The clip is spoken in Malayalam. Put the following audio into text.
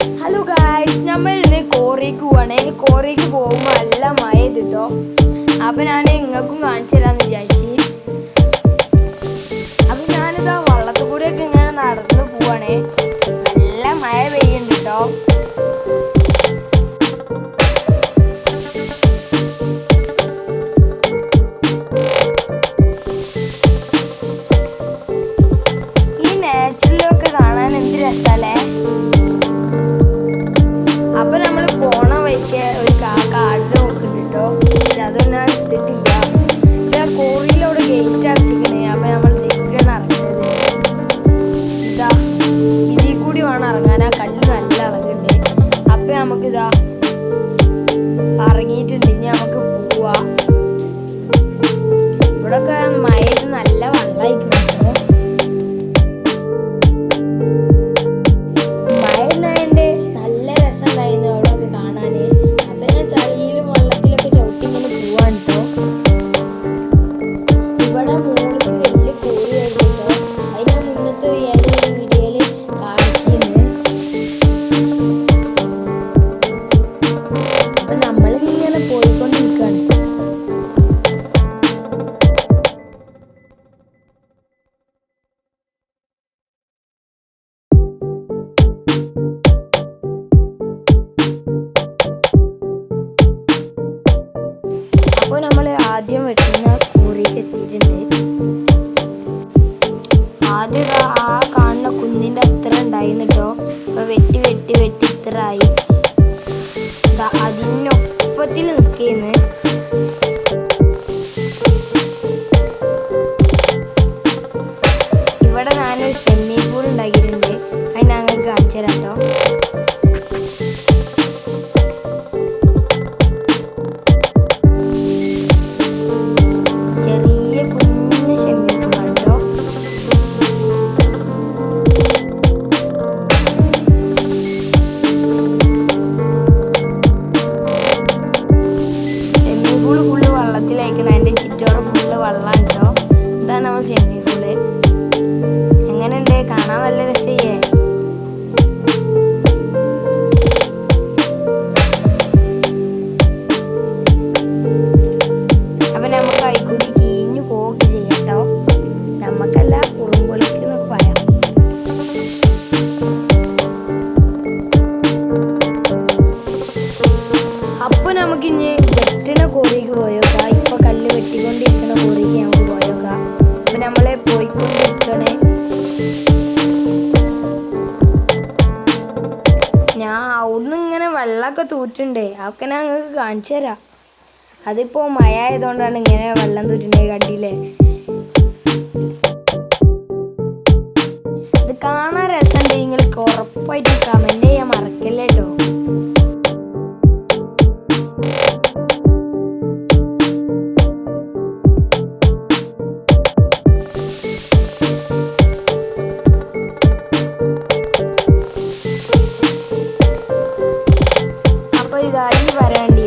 ഹലോ ഗായ്സ് നമ്മൾ ഇന്ന് കോറിക്ക് പോവാണ്. കോറിക്ക് പോകുമ്പോൾ നല്ല മഴ ചെയ്തിട്ടോ അപ്പം ഞാൻ നിങ്ങൾക്കും കാണിച്ചു തരാമെന്ന് വിചാരിച്ചു ढिल्ली ആദ്യം വെട്ടുന്ന കൂറിക്ക് എത്തിയിട്ടുണ്ട് ആദ്യം ആ കാണുന്ന കുന്നിന്റെ അത്ര ഉണ്ടായിരുന്നു കേട്ടോ അപ്പോൾ വെട്ടി വെട്ടി വെട്ടി ഇത്ര ആയി. അതിനൊപ്പത്തിൽ നിൽക്കുന്ന. ഇവിടെ ഞാനൊരു സ്വിമ്മിംഗ് പൂൾ ഉണ്ടാക്കിയിട്ടുണ്ട്. അതിന് കാണിച്ചു തരാം കേട്ടോ ചെയ്യാൻ ഇതിലൂടെ എങ്ങനെയുണ്ട്? കാണാൻ വല്ല ഞാൻ അവിടുന്ന് ഇങ്ങനെ വെള്ളമൊക്കെ തൂറ്റുണ്ടേ അതൊക്കെ ഞാൻ നിങ്ങൾക്ക് കാണിച്ചു തരാം. അതിപ്പോ മഴ ആയതുകൊണ്ടാണ് ഇങ്ങനെ വെള്ളം തൂറ്റുണ്ടേ കണ്ടില്ലേ? ഇത് കാണാൻ രസം ഉണ്ടെങ്കിൽ ഉറപ്പായിട്ട് കമന്റ് ചെയ്യാൻ മറക്കല്ലേട്ടോ ഇതായി വരേണ്ടത്